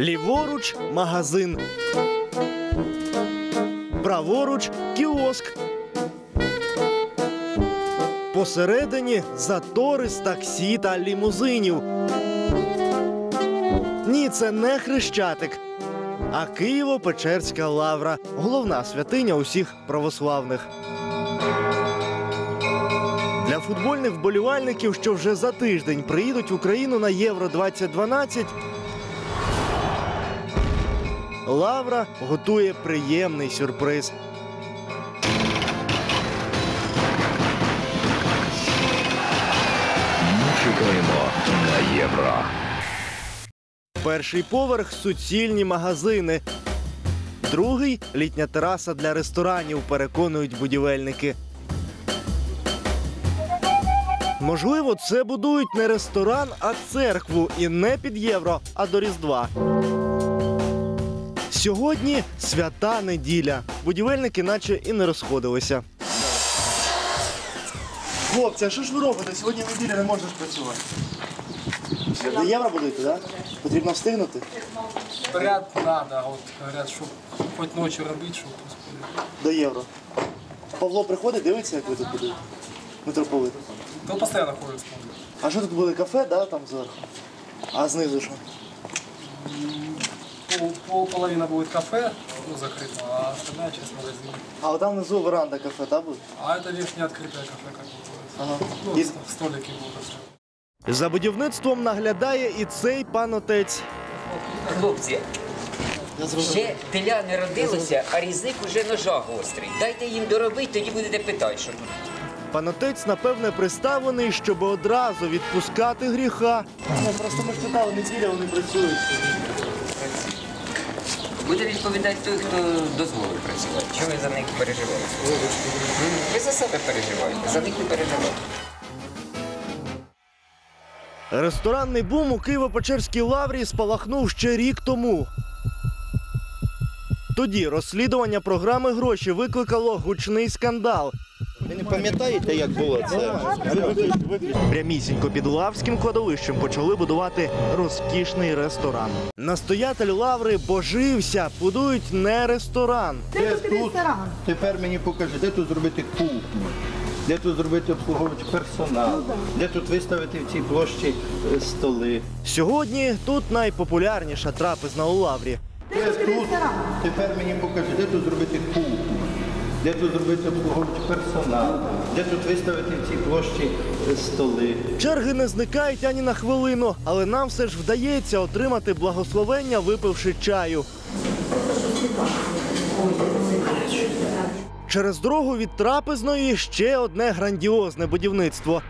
Ліворуч магазин. Праворуч кіоск. Посередині затори з таксі та лімузинів. Ні, це не хрещатик, а Києво-Печерська лавра, головна святиня усіх православних. Для футбольних вболівальників, що вже за тиждень приїдуть в Україну на Євро 2012, Лавра готує приємний сюрприз. Чекаємо на євро. Перший поверх суцільні магазини. Другий літня тераса для ресторанів, переконують будівельники. Можливо, це будують не ресторан, а церкву. І не під євро, а до Різдва. Сьогодні свята неділя. Будівельники наче і не розходилися. Хлопці, а що ж ви робите? Сьогодні неділя не можеш працювати. До євро будете, так? Потрібно встигнути. Говорят, надо, а вот говорят, что хоть ночью робить, чтобы. До євро. Павло приходить, дивиться, як ви тут будете. Митрополит. Он постоянно ходит с ним. А що тут буде кафе, да, там зверху? А знизу що? Пол, пол половина будет кафе, ну, закрыто, а остальная часть магазин. А от там внизу веранда кафе, так буде? А это верхнее открытое кафе, как бы. Ага. Ну, І ст- столики будут. за будівництвом наглядає і цей пан отець. Хлопці, ще теля не родилося, а різник уже ножа гострий. Дайте їм доробити, тоді будете питати, що тут. Пан отець, напевне, приставлений, щоб одразу відпускати гріха. Ну, просто ми ж питали, неділя вони працюють. Буде відповідати той, хто дозволив працювати. Чого ви за них переживаєте? Ви за себе переживаєте, за них не переживаєте. Ресторанний бум у Києво-Печерській лаврі спалахнув ще рік тому. Тоді розслідування програми гроші викликало гучний скандал. Ви не пам'ятаєте, як було це? Прямісінько під лавським кладовищем почали будувати розкішний ресторан. Настоятель лаври божився, будують не ресторан. Де тут? Тепер мені покажи, де тут зробити кухню, де тут зробити обслуговуючий персонал, де тут виставити в цій площі е, столи. Сьогодні тут найпопулярніша трапезна у лаврі. Де тут? Тепер мені покажи, де тут зробити кухню, де тут зробити обслуговуючий персонал, де тут виставити в цій площі е, столи. Черги не зникають ані на хвилину, але нам все ж вдається отримати благословення, випивши чаю. Через дорогу від трапезної ще одне грандіозне будівництво.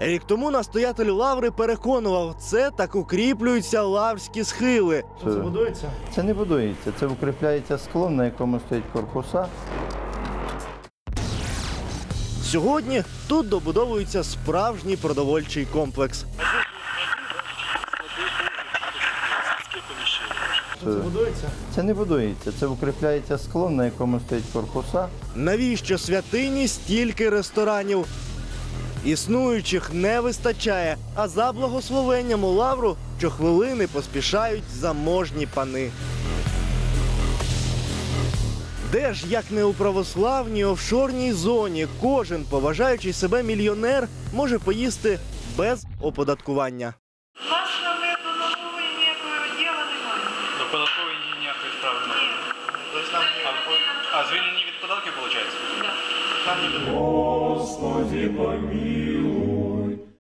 Рік тому настоятель лаври переконував, це так укріплюються лаврські схили. Це будується? Це не будується, це укріпляється склон, на якому стоять корпуса. Сьогодні тут добудовується справжній продовольчий комплекс. Це будується? Це не будується, це укріпляється склон, на якому стоять корпуса. Навіщо святині стільки ресторанів? Існуючих не вистачає, а за благословенням у лавру щохвилини поспішають заможні пани. Де ж, як не у православній офшорній зоні, кожен, поважаючий себе мільйонер, може поїсти без оподаткування. У нас на ніякого діла немає. До податкової ніякої справи немає. А, а звільнені від податків, виходить? Да. Господи помилуй.